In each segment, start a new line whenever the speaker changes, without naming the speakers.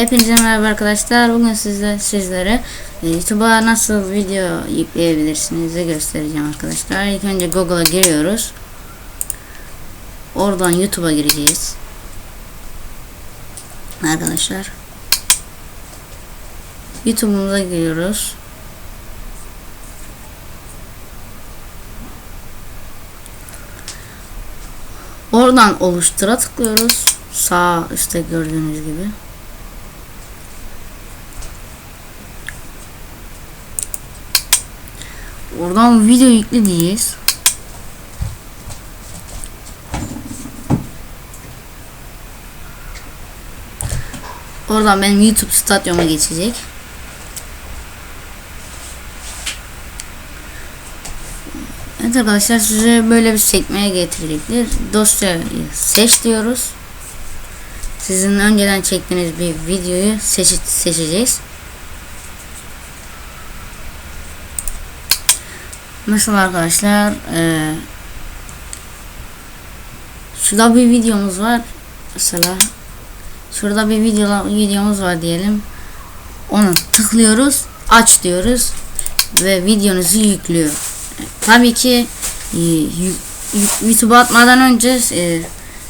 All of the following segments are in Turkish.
Hepinize merhaba arkadaşlar. Bugün sizle sizlere e, YouTube'a nasıl video yükleyebilirsiniz göstereceğim arkadaşlar. İlk önce Google'a giriyoruz. Oradan YouTube'a gireceğiz. Arkadaşlar. YouTube'umuza giriyoruz. Oradan oluştura tıklıyoruz. Sağ üstte gördüğünüz gibi. Oradan video yükle diyeceğiz. Oradan benim YouTube stadyuma geçecek. Evet arkadaşlar size böyle bir sekmeye getirecektir. Dosyayı seç diyoruz. Sizin önceden çektiğiniz bir videoyu seç seçeceğiz. Mesela arkadaşlar e, şurada bir videomuz var. Mesela şurada bir video videomuz var diyelim. Onu tıklıyoruz, aç diyoruz ve videonuzu yüklüyor. Tabii ki e, YouTube'a atmadan önce e,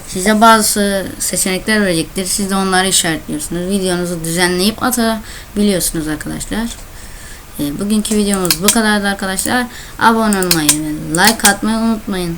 size bazı seçenekler verecektir. Siz de onları işaretliyorsunuz. Videonuzu düzenleyip atabiliyorsunuz arkadaşlar. E, bugünkü videomuz bu kadardı arkadaşlar. Abone olmayı ve like atmayı unutmayın.